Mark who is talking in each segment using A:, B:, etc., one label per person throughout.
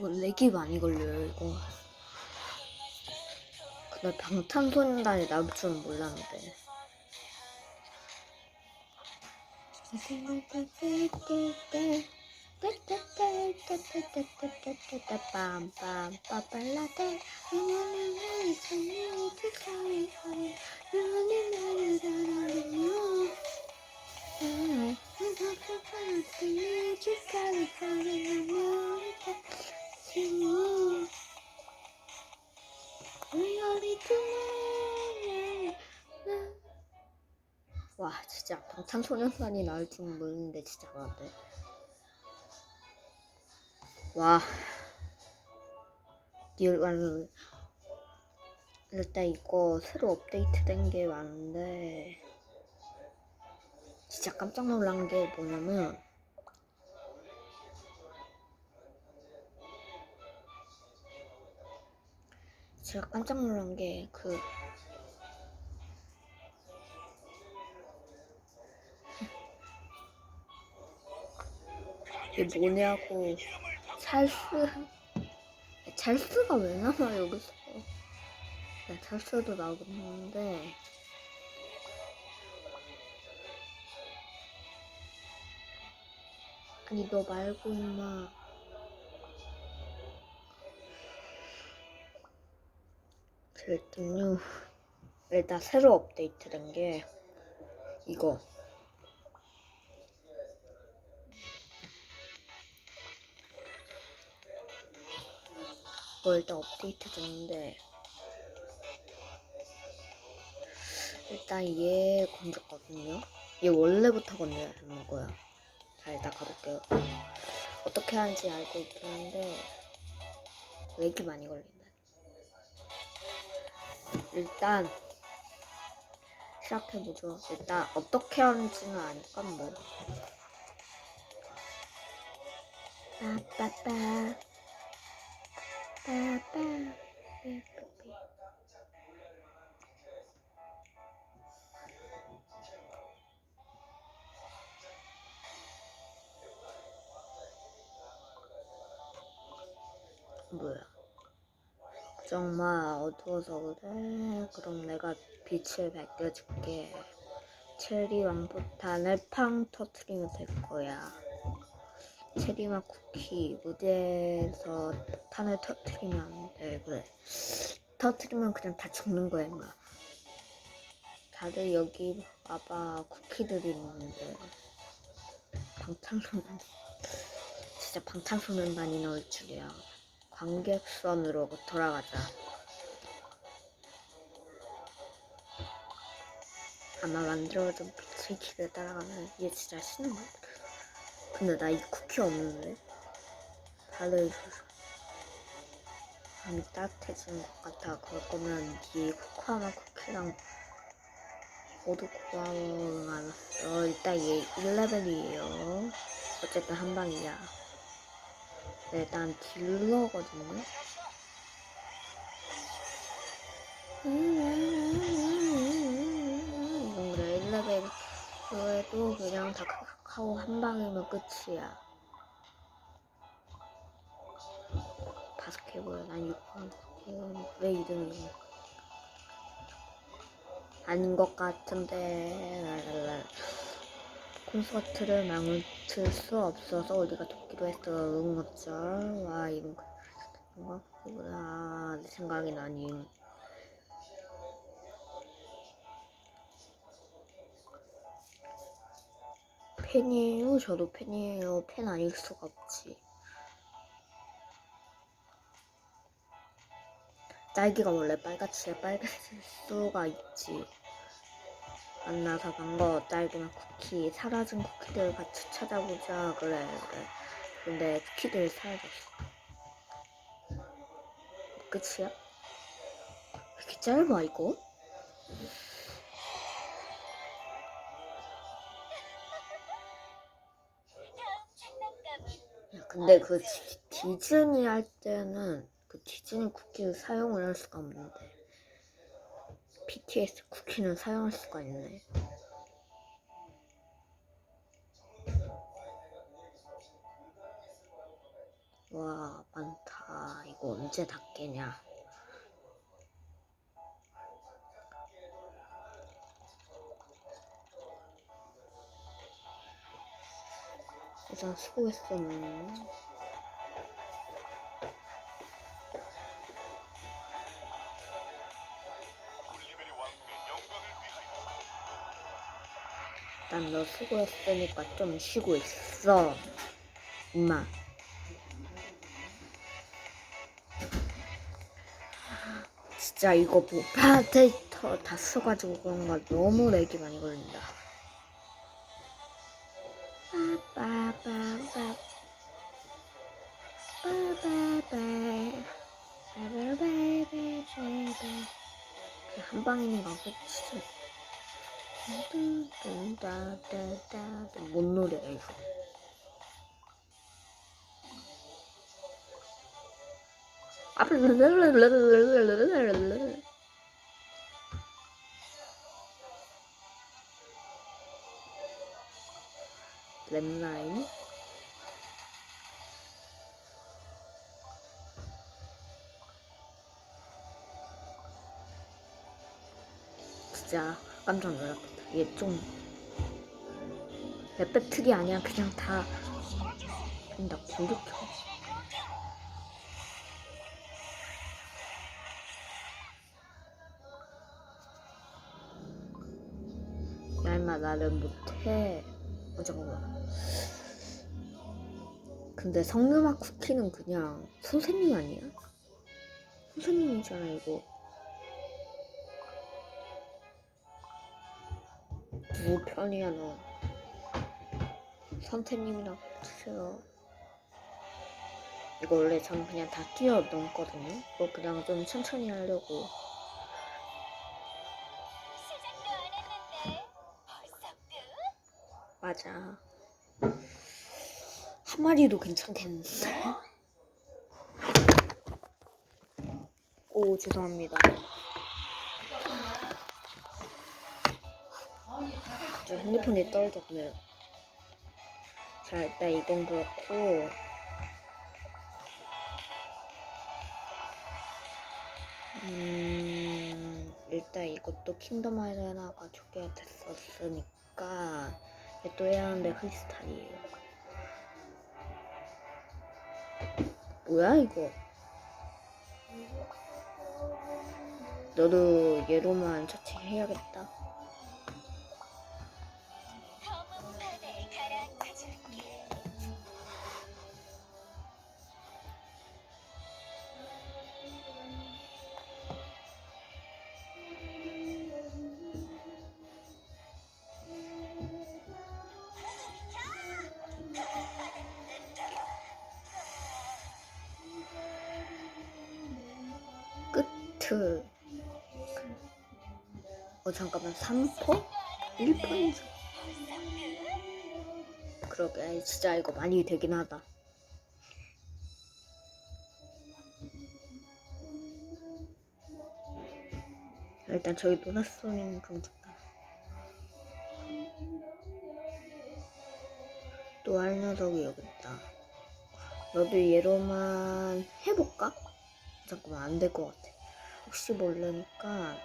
A: 이거 렉이 많이 걸려요 이거. 근데 방탄소년단이 나올 줄은 몰랐는데 와 진짜 방탄소년단이 나올 줄은 모르는데 진짜 많은데 와. 리얼 일단 이거 새로 업데이트된 게 많은데 진짜 깜짝 놀란 게 뭐냐면 제가 깜짝 놀란 게 그 이게 뭐냐고 찰스 찰스가 왜 나와 여기서? 네, 찰스도 나오겠는데. 아니 너 말고 임마 일단요. 일단 새로 업데이트된 게 이거. 이거 일단 업데이트 됐는데 일단 얘 건졌거든요. 얘 원래부터 건져야 되는 거야. 자 일단 가볼게요. 어떻게 하는지 알고 있긴 한데 왜 이렇게 많이 걸린다 일단 시작해보죠. 일단 어떻게 하는지는 아니까 뭐. 빠빠빠. 빠빠. 삐삐삐. 뭐야 정말 어두워서 그래 그럼 내가 빛을 밝혀줄게 체리 왕포탄을 팡 터트리면 될 거야 체리맛 쿠키 무대에서 탄을 터트리면 안 돼. 그래. 터트리면 그냥 다 죽는 거야, 임마. 다들 여기 와봐. 쿠키들이 있는데. 방탄소년. 진짜 방탄소년단이 나올 줄이야. 관객선으로 돌아가자. 아마 만들어준 빛의 길을 따라가면 얘 진짜 신는 거야. 근데 나 이 쿠키 없는데? 다들 마음이 따뜻해지는 것 같아. 그럴 거면 네 코코아마 쿠키랑 모두 고마워 알았어. 일단 얘 1레벨이에요. 어쨌든 한 방이야. 네, 일단 딜러거든요. 이건 그래 1레벨 그래도 그냥 다 하고 한 방이면 끝이야. 다섯 개고요. 난 6번. 왜 이름이 아닌 것 같은데. 콘서트를 망칠 수 없어서 우리가 돕기로 했어. 응어쩔. 와, 이건 뭔가 그구나. 내 생각이 나니. 팬이에요. 저도 팬이에요. 팬 아닐 수가 없지. 딸기가 원래 빨갛지 빨간색 수가 있지. 만나서 반가워 딸기맛 쿠키 사라진 쿠키들 같이 찾아보자 그래. 근데 쿠키들 사라졌어. 끝이야? 왜 이렇게 짧아 이거? 야, 근데 그 디- 디즈니 할 때는 그 디즈니 쿠키를 사용을 할 수가 없는데 BTS 쿠키는 사용할 수가 있네. 와 많다. 이거 언제 다 깨냐? 일단 수고했어. 너. 난너 수고했으니까 좀 쉬고 있어. 엄마. 진짜 이거 뭐 파데이터 다 써가지고 그런가 너무 렉이 많이 걸린다. 빠빠빠빠. 빠빠빠. 한 끝이지. 따따따따. 뭔 노래야 이거? 아, 랩라인 진짜 깜짝 놀랐다 이게 좀 랩배틀이 아니야. 그냥 다 그냥 다 공격해. 야 임마 나는 못해. 어 잠깐만. 근데 성유막 쿠키는 그냥 선생님 아니야? 선생님이잖아 이거 누구 편이야 너 선생님이랑 치세요 이거 원래 전 그냥 다 뛰어넘거든요 이거 그냥 좀 천천히 하려고? 맞아. 한 마리도 괜찮겠는데? 오, 죄송합니다. 저 핸드폰이 떨어졌네요. 자, 일단 이건 그렇고. 음, 일단 이것도 킹덤 아레나가 초기화 됐었으니까 또 해야 하는데 프리스타일이에요. 뭐야 이거? 너도 얘로만 처치해야겠다. 끝. 어 잠깐만 3퍼? 1퍼인지 그러게 진짜 이거 많이 되긴 하다. 일단 저기 노랗소리는 좀 잠깐. 또할 녀석이 여기 있다. 너도 얘로만 해볼까? 잠깐만 안 될 것 같아. 혹시 모르니까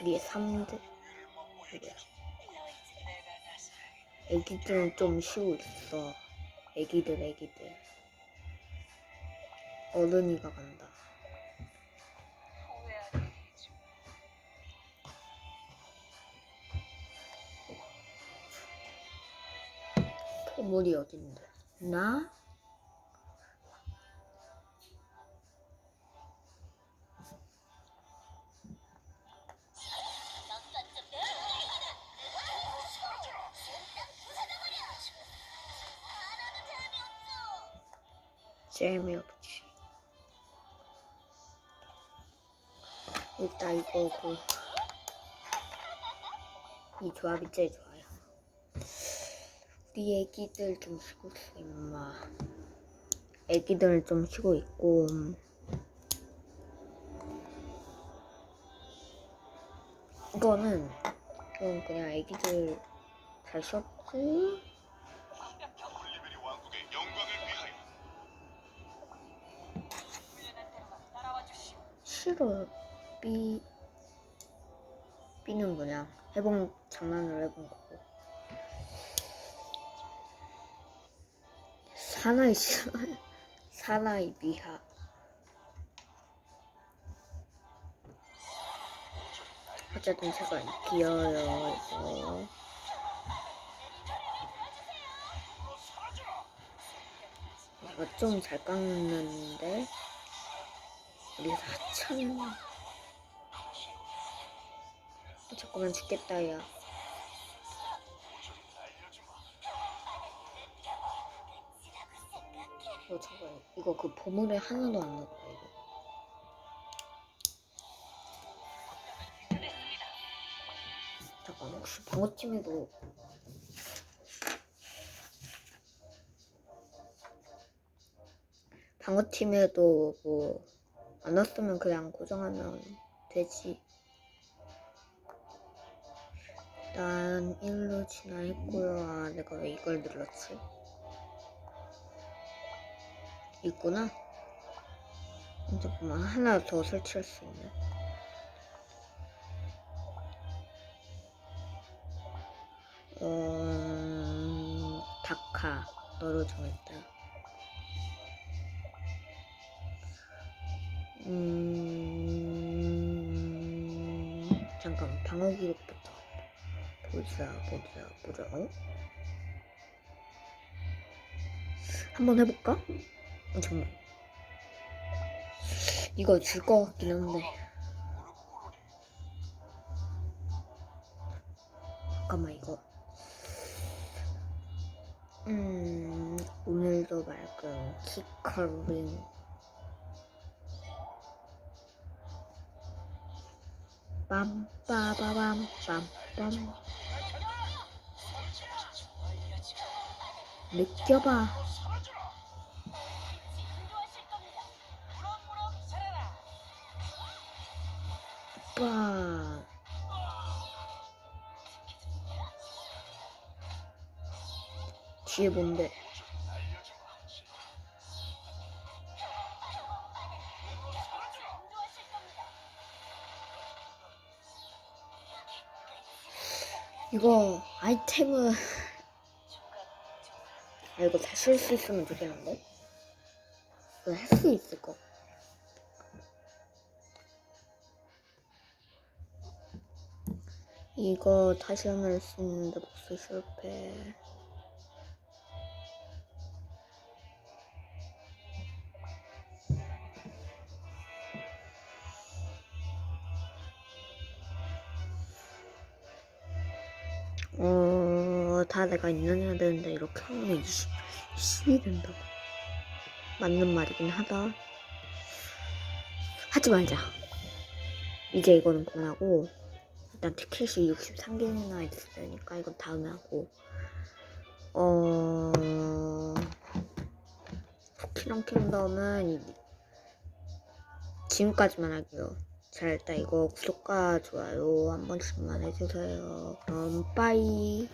A: 우리의 3대 애기들은 좀 쉬고 있어. 애기들 애기들. 어른이가 간다. 괴물이 어딘데? 나? 재미없지. 일단 이거 그, 이 조합이 제일 좋아 네 애기들 좀 쉬고 있어 임마. 애기들 좀 쉬고 있고. 이거는 이건 그냥 애기들 잘 쉬었지? 싫어. 삐 삐는 그냥 해본 장난으로 해본 거고. 사나이 싫어요. 사나이 미하. 어쨌든 제가 귀여워요 이거. 이거 좀 잘 깎는데 우리 4천 잠깐만 죽겠다 야 이거 저거 이거 그 보물에 하나도 안 넣었다 이거 잠깐 혹시 방어팀에도 방어팀에도 뭐 안 왔으면 그냥 고정하면 되지. 일단 1로 진화했고요. 아, 내가 왜 이걸 눌렀지? 있구나. 잠깐만 하나 더 설치할 수 있네. 어... 다카 너로 정했다. 음... 잠깐 방어 기록부터 보자 보자 보자 어? 한번 해볼까? 어, 잠깐 이거 줄 것 같긴 한데. 잠깐만 이거. 음 오늘도 맑은 키커링. 빰빠바밤 빰빰. 느껴봐 빠 뒤에 뭔데? 이거 아이템은 아 이거 다 쓸 수 있으면 좋겠는데? 이거 할 수 있을 거 이거 다시 하면 할수 있는데 목소리 실패 어, 다 내가 인연해야 되는데 이렇게 하면 20, 10이 된다고. 맞는 말이긴 하다. 하지 말자. 이제 이거는 그만하고 일단 티켓이 63개나 있으니까 이건 다음에 하고 어... 키랑 킹덤은 이- 지금까지만 할게요. 자 일단 이거 구독과 좋아요 한 번씩만 해주세요. 그럼 빠이.